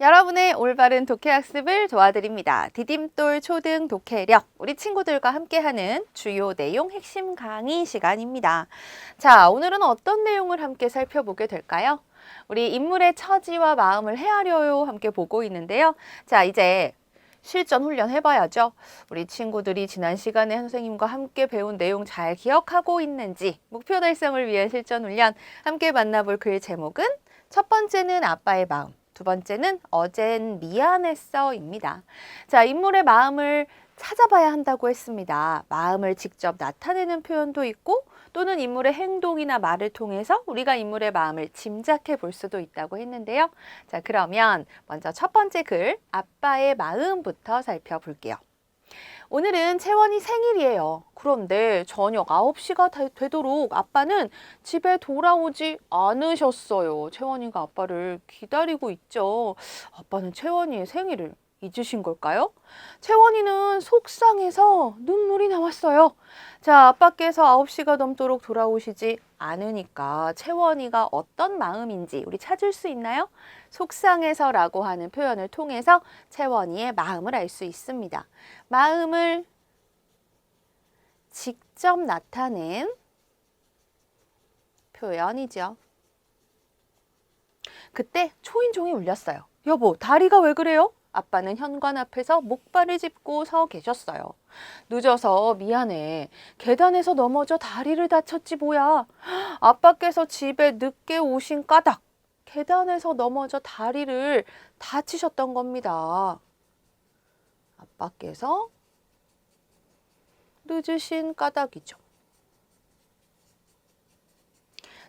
여러분의 올바른 독해 학습을 도와드립니다. 디딤돌 초등 독해력 우리 친구들과 함께하는 주요 내용 핵심 강의 시간입니다. 자, 오늘은 어떤 내용을 함께 살펴보게 될까요? 우리 인물의 처지와 마음을 헤아려요 함께 보고 있는데요. 자, 이제 실전 훈련 해봐야죠. 우리 친구들이 지난 시간에 선생님과 함께 배운 내용 잘 기억하고 있는지 목표 달성을 위한 실전 훈련 함께 만나볼 글 제목은 첫 번째는 아빠의 마음. 두 번째는 어젠 미안했어입니다. 자, 인물의 마음을 찾아봐야 한다고 했습니다. 마음을 직접 나타내는 표현도 있고 또는 인물의 행동이나 말을 통해서 우리가 인물의 마음을 짐작해 볼 수도 있다고 했는데요. 자, 그러면 먼저 첫 번째 글 아빠의 마음부터 살펴볼게요. 오늘은 채원이 생일이에요. 그런데 저녁 9시가 다- 되도록 아빠는 집에 돌아오지 않으셨어요. 채원이가 아빠를 기다리고 있죠. 아빠는 채원이의 생일을 잊으신 걸까요? 채원이는 속상해서 눈물이 나왔어요. 자, 아빠께서 9시가 넘도록 돌아오시지 않으니까 채원이가 어떤 마음인지 우리 찾을 수 있나요? 속상해서라고 하는 표현을 통해서 채원이의 마음을 알 수 있습니다. 마음을 직접 나타낸 표현이죠. 그때 초인종이 울렸어요. 여보, 다리가 왜 그래요? 아빠는 현관 앞에서 목발을 짚고 서 계셨어요. 늦어서 미안해. 계단에서 넘어져 다리를 다쳤지 뭐야. 아빠께서 집에 늦게 오신 까닭. 계단에서 넘어져 다리를 다치셨던 겁니다. 아빠께서 늦으신 까닭이죠.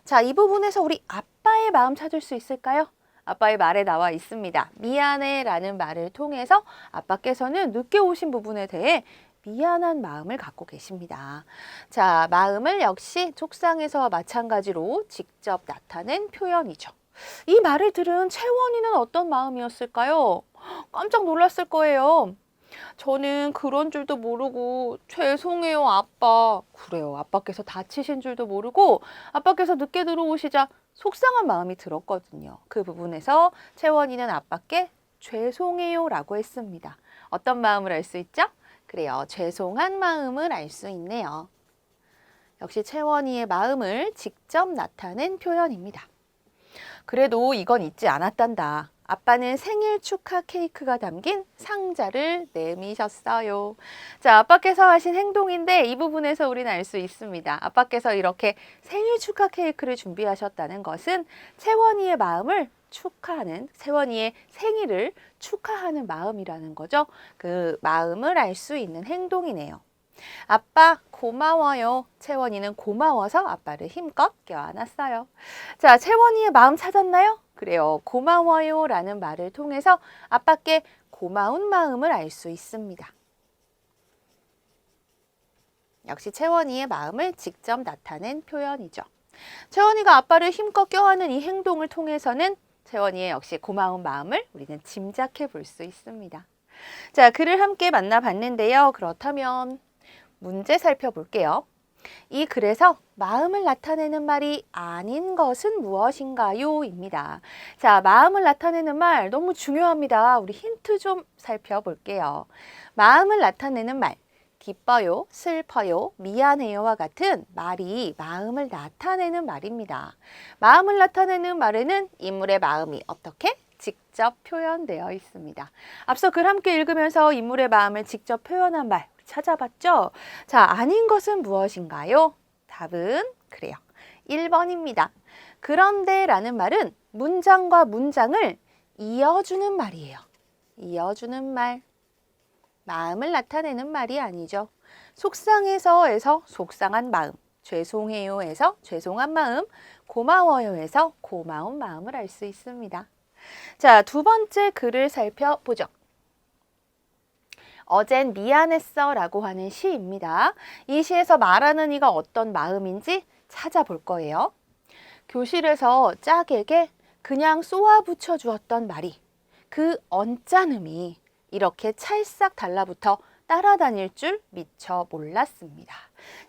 자, 이 부분에서 우리 아빠의 마음 찾을 수 있을까요? 아빠의 말에 나와 있습니다. 미안해 라는 말을 통해서 아빠께서는 늦게 오신 부분에 대해 미안한 마음을 갖고 계십니다. 자, 마음을 역시 속상해서와 마찬가지로 직접 나타낸 표현이죠. 이 말을 들은 채원이는 어떤 마음이었을까요? 깜짝 놀랐을 거예요. 저는 그런 줄도 모르고 죄송해요 아빠. 그래요. 아빠께서 다치신 줄도 모르고 아빠께서 늦게 들어오시자 속상한 마음이 들었거든요. 그 부분에서 채원이는 아빠께 죄송해요 라고 했습니다. 어떤 마음을 알 수 있죠? 그래요. 죄송한 마음을 알 수 있네요. 역시 채원이의 마음을 직접 나타낸 표현입니다. 그래도 이건 잊지 않았단다 아빠는 생일 축하 케이크가 담긴 상자를 내미셨어요. 자, 아빠께서 하신 행동인데 이 부분에서 우리는 알 수 있습니다. 아빠께서 이렇게 생일 축하 케이크를 준비하셨다는 것은 채원이의 마음을 축하하는 채원이의 생일을 축하하는 마음이라는 거죠. 그 마음을 알 수 있는 행동이네요. 아빠 고마워요. 채원이는 고마워서 아빠를 힘껏 껴안았어요. 자, 채원이의 마음 찾았나요? 그래요. 고마워요 라는 말을 통해서 아빠께 고마운 마음을 알 수 있습니다. 역시 채원이의 마음을 직접 나타낸 표현이죠. 채원이가 아빠를 힘껏 껴안는 이 행동을 통해서는 채원이의 역시 고마운 마음을 우리는 짐작해 볼 수 있습니다. 자, 글을 함께 만나봤는데요. 그렇다면 문제 살펴볼게요. 이 글에서 마음을 나타내는 말이 아닌 것은 무엇인가요? 입니다. 자, 마음을 나타내는 말 너무 중요합니다. 우리 힌트 좀 살펴볼게요. 마음을 나타내는 말, 기뻐요, 슬퍼요, 미안해요와 같은 말이 마음을 나타내는 말입니다. 마음을 나타내는 말에는 인물의 마음이 어떻게? 직접 표현되어 있습니다. 앞서 글 함께 읽으면서 인물의 마음을 직접 표현한 말 찾아봤죠? 자, 아닌 것은 무엇인가요? 답은 그래요. 1번입니다. 그런데 라는 말은 문장과 문장을 이어주는 말이에요. 이어주는 말. 마음을 나타내는 말이 아니죠. 속상해서에서 속상한 마음, 죄송해요에서 죄송한 마음, 고마워요에서 고마운 마음을 알 수 있습니다. 자, 두 번째 글을 살펴보죠. 어젠 미안했어 라고 하는 시입니다. 이 시에서 말하는 이가 어떤 마음인지 찾아볼 거예요. 교실에서 짝에게 그냥 쏘아 붙여 주었던 말이 그 언짢음이 이렇게 찰싹 달라붙어 따라다닐 줄 미처 몰랐습니다.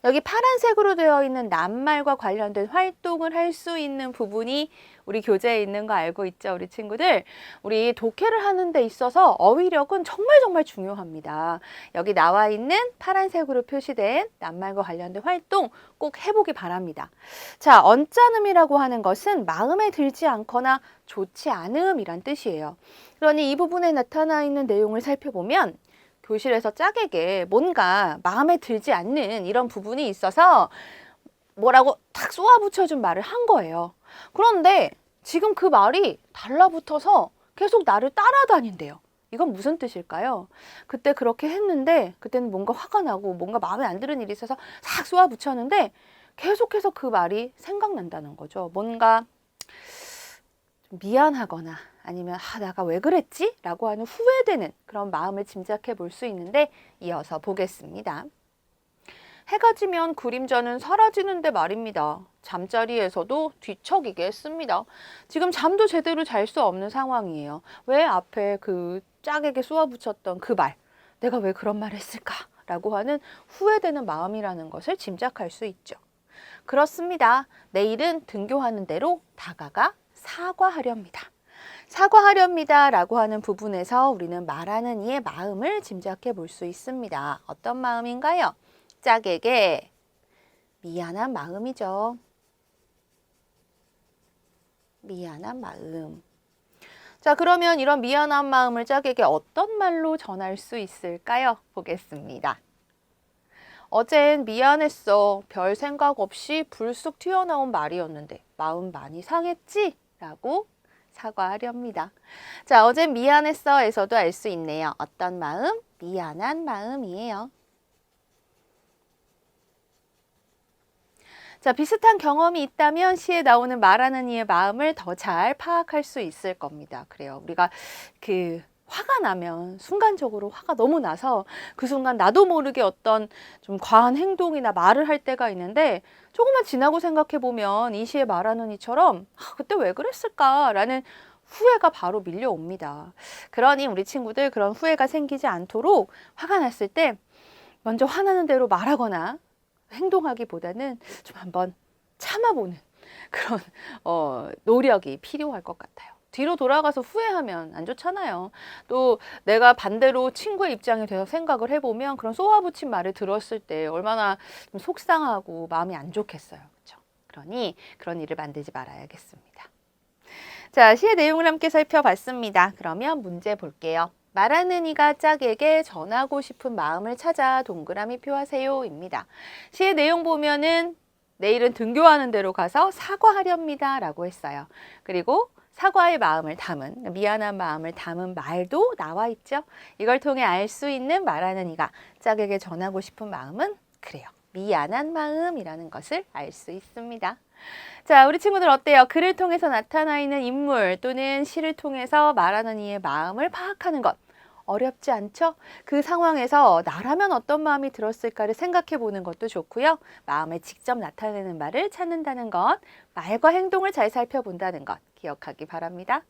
여기 파란색으로 되어 있는 낱말과 관련된 활동을 할 수 있는 부분이 우리 교재에 있는 거 알고 있죠, 우리 친구들? 우리 독해를 하는 데 있어서 어휘력은 정말 정말 중요합니다. 여기 나와 있는 파란색으로 표시된 낱말과 관련된 활동 꼭 해보기 바랍니다. 자, 언짢음이라고 하는 것은 마음에 들지 않거나 좋지 않음이란 뜻이에요. 그러니 이 부분에 나타나 있는 내용을 살펴보면 교실에서 짝에게 뭔가 마음에 들지 않는 이런 부분이 있어서 뭐라고 탁 쏘아붙여준 말을 한 거예요. 그런데 지금 그 말이 달라붙어서 계속 나를 따라다닌대요. 이건 무슨 뜻일까요? 그때 그렇게 했는데 그때는 뭔가 화가 나고 뭔가 마음에 안 드는 일이 있어서 싹 쏘아붙였는데 계속해서 그 말이 생각난다는 거죠. 뭔가 좀 미안하거나 아니면 아, 내가 왜 그랬지? 라고 하는 후회되는 그런 마음을 짐작해 볼 수 있는데 이어서 보겠습니다. 해가 지면 그림자는 사라지는데 말입니다. 잠자리에서도 뒤척이게 했습니다. 지금 잠도 제대로 잘 수 없는 상황이에요. 왜 앞에 그 짝에게 쏘아붙였던 그 말, 내가 왜 그런 말을 했을까? 라고 하는 후회되는 마음이라는 것을 짐작할 수 있죠. 그렇습니다. 내일은 등교하는 대로 다가가 사과하렵니다. 사과하렵니다 라고 하는 부분에서 우리는 말하는 이의 마음을 짐작해 볼 수 있습니다. 어떤 마음인가요? 짝에게 미안한 마음이죠. 미안한 마음. 자, 그러면 이런 미안한 마음을 짝에게 어떤 말로 전할 수 있을까요? 보겠습니다. 어젠 미안했어. 별 생각 없이 불쑥 튀어나온 말이었는데 마음 많이 상했지? 라고 사과하렵니다. 자, 어젠 미안했어에서도 알 수 있네요. 어떤 마음? 미안한 마음이에요. 자, 비슷한 경험이 있다면 시에 나오는 말하는 이의 마음을 더 잘 파악할 수 있을 겁니다. 그래요. 우리가 그 화가 나면 순간적으로 화가 너무 나서 그 순간 나도 모르게 어떤 좀 과한 행동이나 말을 할 때가 있는데 조금만 지나고 생각해 보면 이 시에 말하는 이처럼 아, 그때 왜 그랬을까라는 후회가 바로 밀려옵니다. 그러니 우리 친구들 그런 후회가 생기지 않도록 화가 났을 때 먼저 화나는 대로 말하거나 행동하기보다는 좀 한번 참아보는 그런 어, 노력이 필요할 것 같아요. 뒤로 돌아가서 후회하면 안 좋잖아요. 또 내가 반대로 친구의 입장이 돼서 생각을 해보면 그런 쏘아붙인 말을 들었을 때 얼마나 좀 속상하고 마음이 안 좋겠어요. 그렇죠? 그러니 그런 일을 만들지 말아야겠습니다. 자, 시의 내용을 함께 살펴봤습니다. 그러면 문제 볼게요. 말하는 이가 짝에게 전하고 싶은 마음을 찾아 동그라미 표하세요입니다. 시의 내용 보면은 내일은 등교하는 대로 가서 사과하렵니다 라고 했어요. 그리고 사과의 마음을 담은 미안한 마음을 담은 말도 나와 있죠. 이걸 통해 알 수 있는 말하는 이가 짝에게 전하고 싶은 마음은 그래요. 미안한 마음이라는 것을 알 수 있습니다. 자, 우리 친구들 어때요? 글을 통해서 나타나 있는 인물 또는 시를 통해서 말하는 이의 마음을 파악하는 것. 어렵지 않죠? 그 상황에서 나라면 어떤 마음이 들었을까를 생각해 보는 것도 좋고요. 마음에 직접 나타내는 말을 찾는다는 것, 말과 행동을 잘 살펴본다는 것 기억하기 바랍니다.